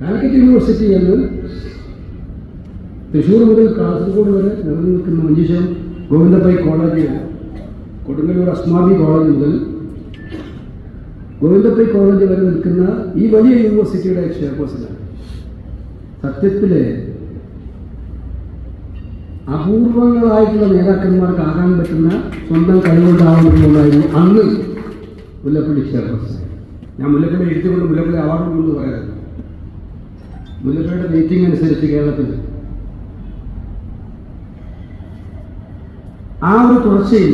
Calicut university എന്ന് തൃശ്ശൂർ മുതൽ കാസർഗോഡ് വരെ നിലനിൽക്കുന്ന മഞ്ചേശ്വരം ഗോവിന്ദപ്പൈ കോളേജ് കൊടുങ്ങല്ലൂർ അസ്മാബി കോളേജ് മുതൽ ഗോവിന്ദപ്പൈ കോളേജ് വരെ നിൽക്കുന്ന ഈ വലിയ യൂണിവേഴ്സിറ്റിയുടെ ചെയർപേഴ്സണാണ് സത്യത്തിൽ അപൂർവങ്ങളായിട്ടുള്ള നേതാക്കന്മാർക്ക് ആകാൻ പറ്റുന്ന സ്വന്തം കഴിവുണ്ടാവുന്നതുകൊണ്ടായിരുന്നു അന്ന് മുല്ലപ്പള്ളി ചെയർപേഴ്സൺ. ഞാൻ മുല്ലപ്പള്ളി എഴുത്തുകൊണ്ട് മുല്ലപ്പള്ളി അവാർഡ് കൊണ്ട് പറയാറില്ല മുല്ലപ്പള്ളിയുടെ മീറ്റിംഗ് അനുസരിച്ച് കേരളത്തിൽ. ആ ഒരു തുടർച്ചയിൽ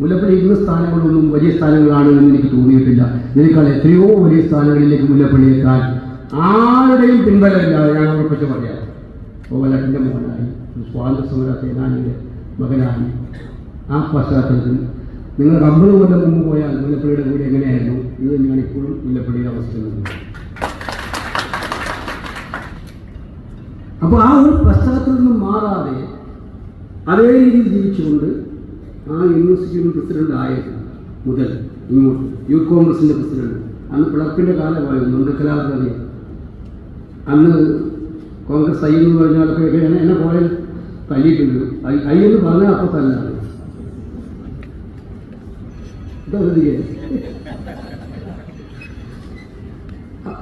മുല്ലപ്പള്ളി ഇരുന്ന സ്ഥാനങ്ങളൊന്നും വലിയ സ്ഥാനങ്ങളാണ് എന്ന് എനിക്ക് തോന്നിയിട്ടില്ല. ഇതിനേക്കാൾ എത്രയോ വലിയ സ്ഥാനങ്ങളിലേക്ക് മുല്ലപ്പള്ളി എത്താൻ ആരുടെയും പിൻബലമില്ലാതെ ഞാൻ ഉറപ്പിച്ച് പറയാം ഓവലാട്ടിന്റെ മകനായി സ്വാതന്ത്ര്യ സമര സേനാനിയുടെ മകനായി. ആ പശ്ചാത്തലത്തിൽ നിങ്ങൾ അമ്പത് കൊല്ലം മുമ്പ് പോയാൽ മുല്ലപ്പള്ളിയുടെ കൂടെ എങ്ങനെയായിരുന്നു? ഇത് തന്നെയാണ് ഇപ്പോഴും മുല്ലപ്പള്ളിയുടെ അവസ്ഥ അപ്പോൾ ആ ഒരു പശ്ചാത്തലത്തിൽ നിന്നും മാറാതെ അതേ രീതിയിൽ ജീവിച്ചുകൊണ്ട് ആ യൂണിവേഴ്സിറ്റിയുടെ പ്രസിഡന്റ് ആയത് മുതൽ ഇങ്ങോട്ട് യൂത്ത് കോൺഗ്രസിന്റെ പ്രസിഡന്റ് അന്ന് പിളർപ്പിന്റെ കാലമായിരുന്നു നമ്മുടെ കലാകാരി. അന്ന് കോൺഗ്രസ് ഐ എന്ന് പറഞ്ഞാലൊക്കെ എന്നെ പോലെ തല്ലിയിട്ടുണ്ട്. ഐ എന്ന് പറഞ്ഞാൽ അപ്പോൾ തല്ലാണ്. ഇതാ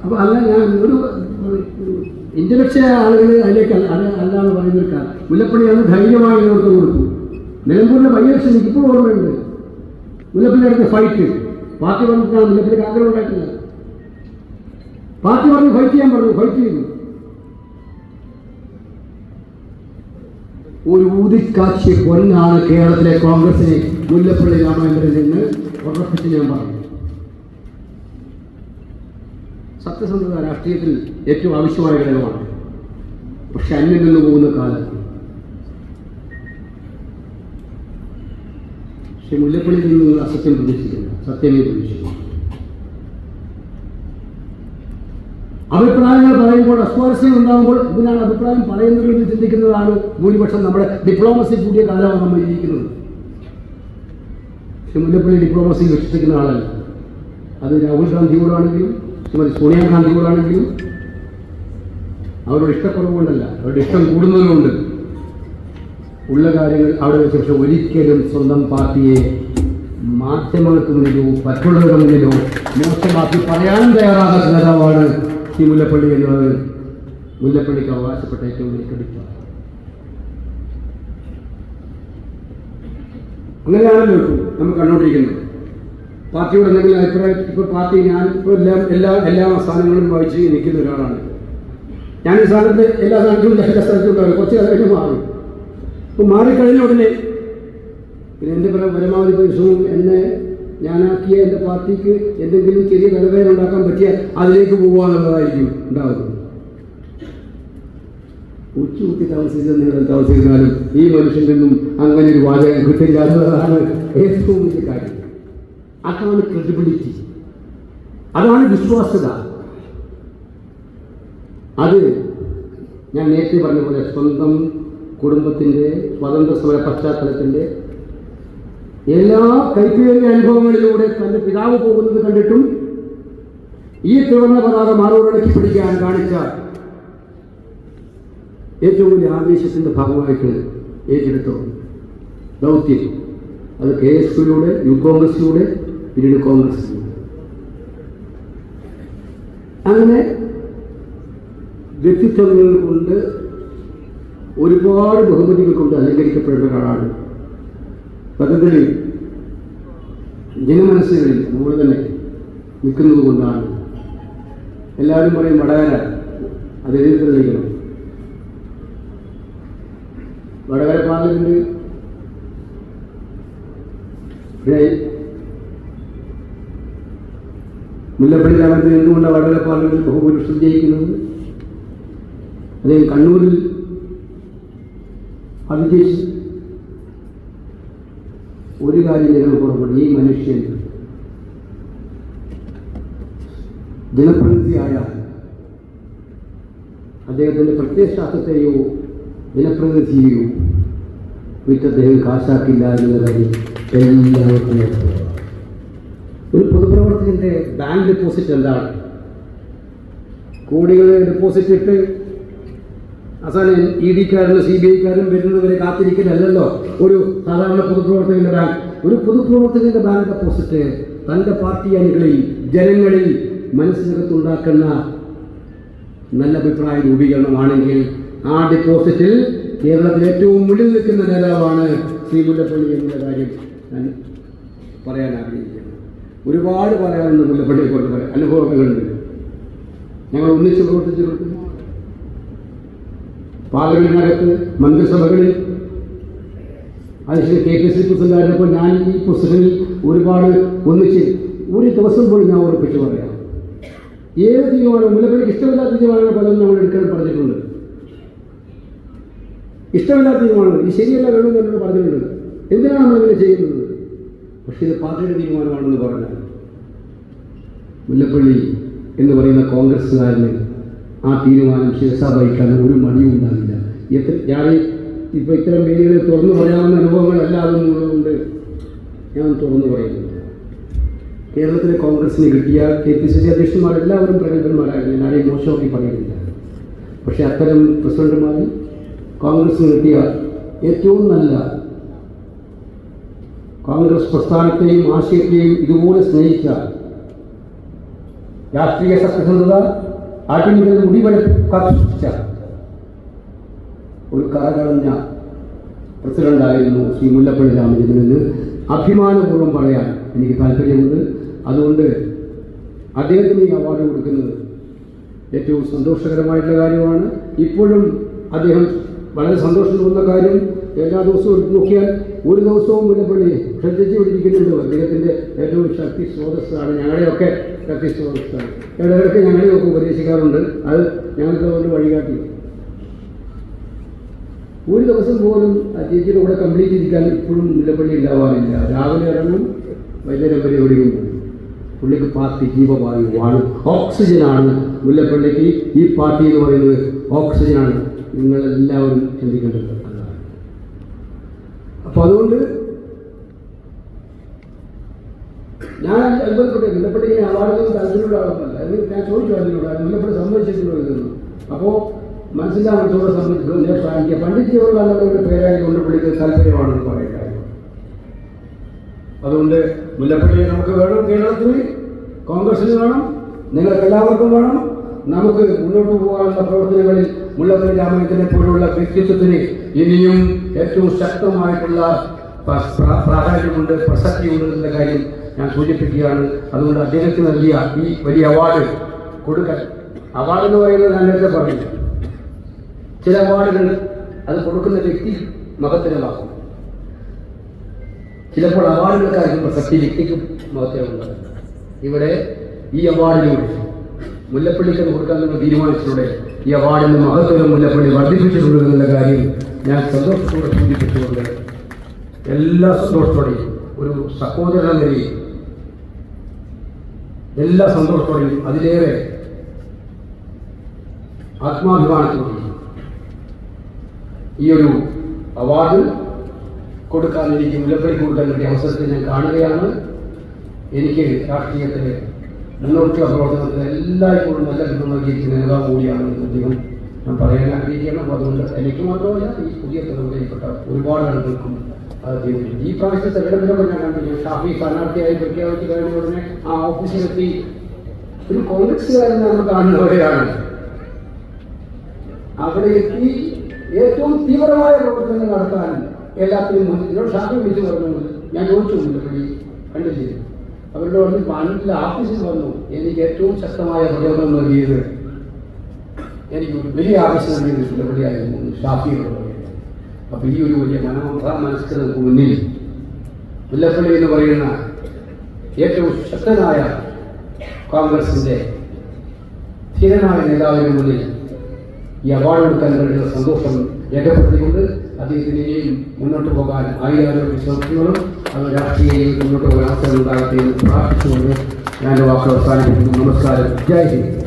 അപ്പൊ അല്ല ഞാൻ ഒരു ഇന്റലക്ച്വൽ ആളുകൾ അതിലേക്ക് അല്ല അല്ല- അല്ലാന്ന് പറയുന്ന കാലം മുല്ലപ്പള്ളി അന്ന് ധൈര്യമായി നേതൃത്വം കൊടുത്തു. നിലമ്പൂരിലെ ഇലക്ഷൻ എനിക്ക് ഇപ്പോഴും ഓർമ്മയുണ്ട്. മുല്ലപ്പള്ളി അടുത്ത് ഫൈറ്റ് പാർട്ടി പറഞ്ഞിട്ടാണ് മുല്ലപ്പള്ളിക്ക് ആഗ്രഹം ഉണ്ടായിട്ടില്ല. പാർട്ടി പറഞ്ഞു ഫൈറ്റ് ചെയ്യാൻ പറഞ്ഞു ഫൈറ്റ് ചെയ്തു. ഒരു ഊതിക്കാച്ചിയ പൊന്നാണ് കേരളത്തിലെ കോൺഗ്രസിനെ മുല്ലപ്പള്ളി രാമചന്ദ്രൻ എന്ന് ഉറപ്പിച്ച് ഞാൻ പറഞ്ഞു. സത്യസന്ധത രാഷ്ട്രീയത്തിൽ ഏറ്റവും ആവശ്യമായ ഘടകമാണ്. പക്ഷെ അന്യം നിന്ന് പോകുന്ന കാലം പക്ഷെ മുല്ലപ്പള്ളിയിൽ നിന്ന് അസത്യം പ്രതീക്ഷിക്കുന്നു. സത്യമേ പ്രതീക്ഷിക്കുന്നു. അഭിപ്രായങ്ങൾ പറയുമ്പോൾ അസ്വാരസ്യം ഉണ്ടാകുമ്പോൾ ഇതിനാണ് അഭിപ്രായം പറയുന്നത് എന്ന് ചിന്തിക്കുന്നതാണ് ഭൂരിപക്ഷം നമ്മുടെ ഡിപ്ലോമസി കൂടിയ കാലമാണ് നമ്മൾ ജീവിക്കുന്നത്. പക്ഷെ മുല്ലപ്പള്ളി ഡിപ്ലോമസി വിശ്വസിക്കുന്ന ആളല്ല. അത് രാഹുൽ ഗാന്ധിയോടാണെങ്കിലും ശ്രീമതി സോണിയാഗാന്ധിയോടാണെങ്കിലും അവരുടെ ഇഷ്ടക്കുറവുകൊണ്ടല്ല അവരുടെ ഇഷ്ടം കൂടുന്നതുകൊണ്ട് ഉള്ള കാര്യങ്ങൾ അവിടെ വെച്ച് പക്ഷെ ഒരിക്കലും സ്വന്തം പാർട്ടിയെ മാധ്യമങ്ങൾക്ക് മുന്നിലോ മറ്റുള്ളവരുടെ മുന്നിലോ മോശമാക്കി പറയാൻ തയ്യാറാകാത്ത നേതാവാണ് ഈ മുല്ലപ്പള്ളി എന്നത്. മുല്ലപ്പള്ളിക്ക് അവകാശപ്പെട്ട ഏറ്റവും വലിയ ക്രെഡിറ്റാണ് അങ്ങനെയാണല്ലോ ഇപ്പോൾ നമ്മൾ കണ്ടുകൊണ്ടിരിക്കുന്നത്. പാർട്ടിയോട് എന്തെങ്കിലും അഭിപ്രായം? ഇപ്പോൾ പാർട്ടി ഞാൻ ഇപ്പോൾ എല്ലാം എല്ലാ എല്ലാ സ്ഥാനങ്ങളും വഹിച്ച് നിൽക്കുന്ന ഒരാളാണ്. ഞാൻ ഈ സ്ഥാനത്ത് എല്ലാ സ്ഥാനത്തും എല്ലാ സ്ഥലത്തും ഉണ്ടാവും കുറച്ച് കാലം മാറും. അപ്പോൾ മാറിക്കഴിഞ്ഞ ഉടനെ പിന്നെ എന്റെ പല പരമാവധി പരിശ്രമം എന്നെ ഞാനാക്കിയ എന്റെ പാർട്ടിക്ക് എന്തെങ്കിലും ചെറിയ തലവേദന ഉണ്ടാക്കാൻ പറ്റിയാൽ അതിലേക്ക് പോകാനുള്ളതായിരിക്കും ഉണ്ടാകുന്നത് ഉച്ചകുത്തി താമസിച്ച താമസിക്കുന്നാലും ഈ മനുഷ്യൻ നിന്നും അങ്ങനെ ഒരു വാചകം കിട്ടില്ലാത്തതാണ് ഏറ്റവും വലിയ കാര്യം. അതാണ് ക്രെഡിബിലിറ്റി അതാണ് വിശ്വാസ്യത. അത് ഞാൻ നേരത്തെ പറഞ്ഞ പോലെ സ്വന്തം കുടുംബത്തിന്റെ സ്വാതന്ത്ര്യ സമര പശ്ചാത്തലത്തിന്റെ എല്ലാ കൈപ്പേറിയ അനുഭവങ്ങളിലൂടെ തന്റെ പിതാവ് പോകുന്നത് കണ്ടിട്ടും ഈ തുറന്ന പതാക മാറോടക്കി പിടിക്കാൻ കാണിച്ച ഏറ്റവും വലിയ ആവേശത്തിന്റെ ഭാഗമായിട്ട് ഏറ്റെടുത്തു ദൗത്യം. അത് കെ എസ് പിയിലൂടെ യു കോൺഗ്രസിലൂടെ പിന്നീട് കോൺഗ്രസ് അങ്ങനെ വ്യക്തിത്വങ്ങൾ കൊണ്ട് ഒരുപാട് ബഹുമതികൾ കൊണ്ട് അലങ്കരിക്കപ്പെടുന്ന ഒരാളാണ് പദ്ധതികളിൽ ജനമനസ്സുകളിൽ നമ്മൾ തന്നെ നിൽക്കുന്നത് കൊണ്ടാണ്. എല്ലാവരും പറയും വടകര അത് എതിർത്ത് തെളിയിക്കണം വടകര പാർലമെന്റ് മുല്ലപ്പള്ളി രാമചന്ദ്രൻ എന്തുകൊണ്ടാണ് വടകര പാർലമെന്റിൽ ബഹുഭൂരിപക്ഷം ജയിക്കുന്നത് അദ്ദേഹം കണ്ണൂരിൽ അഭിജേഷ് ഒരു കാര്യം ജനങ്ങൾ പുറപ്പെടും ഈ മനുഷ്യൻ ജനപ്രതിനിധിയായ അദ്ദേഹത്തിന്റെ പ്രത്യയശാസ്ത്രത്തെയോ ജനപ്രതിനിധിയെയോ വിറ്റ് അദ്ദേഹം കാശാക്കില്ല എന്നുള്ള കാര്യം എല്ലാവർക്കും. ഒരു പൊതുപ്രവർത്തകന്റെ ബാങ്ക് ഡെപ്പോസിറ്റ് എന്താണ്? കോടികൾ ഡെപ്പോസിറ്റ് ഇട്ട് അവസാനം ഇ ഡിക്കാരനും സി ബി ഐക്കാരും വരുന്നവരെ കാത്തിരിക്കലല്ലോ ഒരു സാധാരണ പൊതുപ്രവർത്തകന്റെ ബാങ്ക്. ഒരു പൊതുപ്രവർത്തകന്റെ ബാങ്ക് ഡെപ്പോസിറ്റ് തന്റെ പാർട്ടി അണികളിൽ ജനങ്ങളിൽ മനസ്സിനകത്തുണ്ടാക്കുന്ന നല്ല അഭിപ്രായ രൂപീകരണമാണെങ്കിൽ ആ ഡെപ്പോസിറ്റിൽ കേരളത്തിൽ ഏറ്റവും മുന്നിൽ നിൽക്കുന്ന നേതാവാണ് ശ്രീ മുല്ലപ്പള്ളി എന്നുള്ള കാര്യം ഞാൻ പറയാൻ ആഗ്രഹിക്കുന്നു. ഒരുപാട് പറയാനുണ്ട് മുല്ലപ്പള്ളിയെ കൊണ്ട് പറയാം അനുഭവങ്ങളുണ്ട്. ഞങ്ങൾ ഒന്നിച്ച് പ്രവർത്തിച്ചിട്ടുണ്ട്. പാർലമെന്റിനകത്ത് മന്ത്രിസഭകളിൽ അതിന് കെ പി സി പ്രസിഡന്റായിരുന്നപ്പോൾ ഞാൻ ഈ പൊസിഷനിൽ ഒരുപാട് ഒന്നിച്ച് ഒരു ദിവസം പോലും ഞാൻ ഉറപ്പിച്ച് പറയാം. ഏത് തീരുമാനം മുല്ലപ്പള്ളിക്ക് ഇഷ്ടമില്ലാത്ത തീരുമാനങ്ങൾ പലതും നമ്മൾ എടുക്കാൻ പറഞ്ഞിട്ടുണ്ട്. ഇഷ്ടമില്ലാത്ത തീരുമാനങ്ങൾ ഈ ശരിയല്ല വേണമെന്ന് പറഞ്ഞിട്ടുണ്ട്. എന്തിനാണ് നമ്മൾ നമ്മളിങ്ങനെ ചെയ്യുന്നത്? പക്ഷേ ഇത് പാർട്ടിയുടെ തീരുമാനമാണെന്ന് പറഞ്ഞാൽ മുല്ലപ്പള്ളി എന്ന് പറയുന്ന കോൺഗ്രസ്സുകാരന് ആ തീരുമാനം ശിരസ വഹിക്കാൻ ഒരു മടിയും ഉണ്ടാകില്ല എത്ര ഞാൻ ഇപ്പോൾ ഇത്തരം വേദികളിൽ തുറന്നു പറയാവുന്ന അനുഭവങ്ങൾ ഉള്ളതുകൊണ്ട് ഞാൻ തുറന്നു പറയുന്നു കേരളത്തിലെ കോൺഗ്രസിന് കിട്ടിയ കെ പി സി സി അധ്യക്ഷന്മാർ എല്ലാവരും പ്രഗത്ഭന്മാരായിരുന്നു ഞാൻ ആരെയും മോശമാക്കി പറയുന്നില്ല. പക്ഷേ അത്തരം പ്രസിഡന്റുമാരും കോൺഗ്രസിന് കിട്ടിയ ഏറ്റവും നല്ല കോൺഗ്രസ് പ്രസ്ഥാനത്തെയും ആശയത്തെയും ഇതുപോലെ സ്നേഹിച്ച രാഷ്ട്രീയ സത്യസന്ധത ആട്ടിമികൾ മുടിവരെ കാത്തുസൂക്ഷിച്ച ഒരു കറകളഞ്ഞ പ്രസിഡന്റായിരുന്നു ശ്രീ മുല്ലപ്പള്ളി രാമചന്ദ്രനെന്ന് അഭിമാനപൂർവം പറയാൻ എനിക്ക് താല്പര്യമുണ്ട്. അതുകൊണ്ട് അദ്ദേഹത്തിന് ഈ അവാർഡ് കൊടുക്കുന്നത് ഏറ്റവും സന്തോഷകരമായിട്ടുള്ള കാര്യമാണ്. ഇപ്പോഴും അദ്ദേഹം വളരെ സന്തോഷം തോന്നുന്ന കാര്യം എല്ലാ ദിവസവും നോക്കിയാൽ ഒരു ദിവസവും മുല്ലപ്പള്ളി ശ്രദ്ധിച്ചു പിടിപ്പിക്കുന്നുണ്ട് അദ്ദേഹത്തിന്റെ ഏറ്റവും ശക്തി സ്രോതസ്സാണ് ഞങ്ങളെയൊക്കെ ശക്തി സ്രോതസ്സാണ്. ഇടയിടയ്ക്ക് ഞങ്ങളെയൊക്കെ ഉപദേശിക്കാറുണ്ട്. അത് ഞങ്ങൾക്ക് അതുകൊണ്ട് വഴികാട്ടി. ഒരു ദിവസം പോലും ആ ചേച്ചിയുടെ കൂടെ കംപ്ലീറ്റ് ഇരിക്കാൻ ഇപ്പോഴും മുല്ലപ്പള്ളി ഉണ്ടാവാറില്ല. രാവിലെ ഇറങ്ങും വൈകുന്നേരം വരെ എവിടെയും പുള്ളിക്ക് പാർട്ടി ജീവവായുവാണ് ഓക്സിജനാണ് മുല്ലപ്പള്ളിക്ക് ഈ പാർട്ടി എന്ന് പറയുന്നത്. ഓക്സിജനാണ്. നിങ്ങളെല്ലാവരും ചിന്തിക്കേണ്ടത്. അപ്പൊ അതുകൊണ്ട് ഞാൻ അത്ഭുതപ്പെട്ടു മുല്ലപ്പള്ളി ഇങ്ങനെ അവാർഡൊന്നും താല്പര്യമുള്ള ആളൊന്നല്ല അത് ഞാൻ ചോദിച്ചു അതിനോട് അത് മുല്ലപ്പള്ളി സമ്മതിച്ചിട്ടുണ്ടോ ഇതെന്ന്. അപ്പോൾ മനസ്സിലാ മനസ്സോടെ സംബന്ധിച്ചു ഞാൻ പ്രാണിക്കുക പണ്ഡിറ്റ് ജവഹർലാൽ പേരായതുകൊണ്ട് പുള്ളിക്ക് താല്പര്യമാണെന്ന് പറയുക അതുകൊണ്ട് മുല്ലപ്പള്ളിയെ നമുക്ക് വേണം കേരളത്തിൽ കോൺഗ്രസിന് വേണം നിങ്ങൾക്ക് എല്ലാവർക്കും വേണം. നമുക്ക് മുന്നോട്ട് പോകാനുള്ള പ്രവർത്തനങ്ങളിൽ മുല്ലപ്പള്ളി രാമചന്ദ്രനെ പോലുള്ള വ്യക്തിത്വത്തിന് ഇനിയും ഏറ്റവും ശക്തമായിട്ടുള്ള പ്ര- പ്ര- പ്രാധാന്യമുണ്ട് പ്രസക്തിയുണ്ട് എന്ന കാര്യം ഞാൻ സൂചിപ്പിക്കുകയാണ്. അതുകൊണ്ട് അദ്ദേഹത്തിന് നൽകിയ ഈ വലിയ അവാർഡ് കൊടുക്കാൻ അവാർഡ് എന്ന് പറയുന്നത് ഞാൻ നേരത്തെ പറഞ്ഞു. ചില അവാർഡുകൾ അത് കൊടുക്കുന്ന വ്യക്തി മഹത്തരമാക്കും. ചിലപ്പോൾ അവാർഡുകൾക്കായിരിക്കും പ്രസക്തി വ്യക്തിക്കും മഹത്തരമുള്ളത്. ഇവിടെ ഈ അവാർഡിലൂടെ മുല്ലപ്പള്ളിക്ക് കൊടുക്കാൻ നിങ്ങൾ തീരുമാനിച്ചതോടെ ഈ അവാർഡിന്റെ മഹത്വം മുല്ലപ്പള്ളി വർദ്ധിപ്പിച്ചിട്ടുണ്ട് എന്നുള്ള കാര്യം ഞാൻ സന്തോഷത്തോടെ സൂചിപ്പിച്ചുകൊണ്ട് എല്ലാ സന്തോഷത്തോടെയും ഒരു സഹോദരൻ എന്ന നിലയിൽ എല്ലാ സന്തോഷത്തോടെയും അതിലേറെ ആത്മാഭിമാനത്തോടെയും ഈ ഒരു അവാർഡ് കൊടുക്കാൻ എനിക്ക് മുല്ലപ്പള്ളി കൊടുക്കാൻ വേണ്ടി അവസരത്തെ ഞാൻ കാണുകയാണ്. എനിക്ക് രാഷ്ട്രീയത്തിൽ മുന്നോട്ടുള്ള പ്രവർത്തനത്തിൽ എല്ലായ്പ്പോഴും നല്ല ഗ്രഹം നൽകിയിരിക്കുന്ന നേതാവ് കൂടിയാണ് അദ്ദേഹം. ഞാൻ പറയാൻ ആഗ്രഹിക്കണം അതുകൊണ്ട് എനിക്ക് മാത്രമല്ല ഈ പുതിയ തലമുറയിൽപ്പെട്ട ഒരുപാട് ആളുകൾക്കും ഈ പ്രാവശ്യത്തെ തെരഞ്ഞെടുപ്പിലൊക്കെ ഞാൻ കണ്ടു ഞാൻ ഷാഫി സ്ഥാനാർത്ഥിയായി പ്രഖ്യാപിച്ചു കഴിഞ്ഞ ഉടനെ ആ ഓഫീസിലെത്തി. ഒരു കോൺഗ്രസ്സുകാരൻ നമ്മൾ കാണുന്നവരെയാണ്. അവിടെ എത്തി. ഏറ്റവും തീവ്രമായ പ്രവർത്തനങ്ങൾ നടത്താൻ എല്ലാത്തിനും മുന്നിൽ. ഷാഫി വിളിച്ചു പറഞ്ഞു ഞാൻ ചോദിച്ചു കണ്ടില്ലേ അവരുടെ വന്ന് പണ്ടിൽ ആഫീസിൽ വന്നു. എനിക്ക് ഏറ്റവും ശക്തമായ പ്രചോദനം നൽകിയത് എനിക്ക് ഒരു വലിയ ആവശ്യം നൽകിയത് പുള്ളിയായിരുന്നു ഷാഫിയോട് അപ്പൊ ഈ ഒരു വലിയ മനോഭാ മനസ്കൃതർക്ക് മുന്നിൽ മുല്ലപ്പള്ളി എന്ന് പറയുന്ന ഏറ്റവും ശക്തനായ കോൺഗ്രസിന്റെ ധീരനായ നേതാവിന് മുന്നിൽ ഈ അവാർഡ് എടുക്കാൻ കഴിയുന്ന സന്തോഷം രേഖപ്പെടുത്തിക്കൊണ്ട് അദ്ദേഹത്തിനെയും മുന്നോട്ട് പോകാൻ ആയിരം വിശ്വാസങ്ങളും അത് രാഷ്ട്രീയ ജീവിതത്തിൽ മുന്നോട്ട് പോകാൻ അവസരം ഉണ്ടാകട്ടെ എന്ന് പ്രാർത്ഥിച്ചുകൊണ്ട് ഞാൻ വാക്കുകൾ അവസാനിപ്പിക്കുന്നു. നമസ്കാരം. ജയ് ഹിന്ദ്.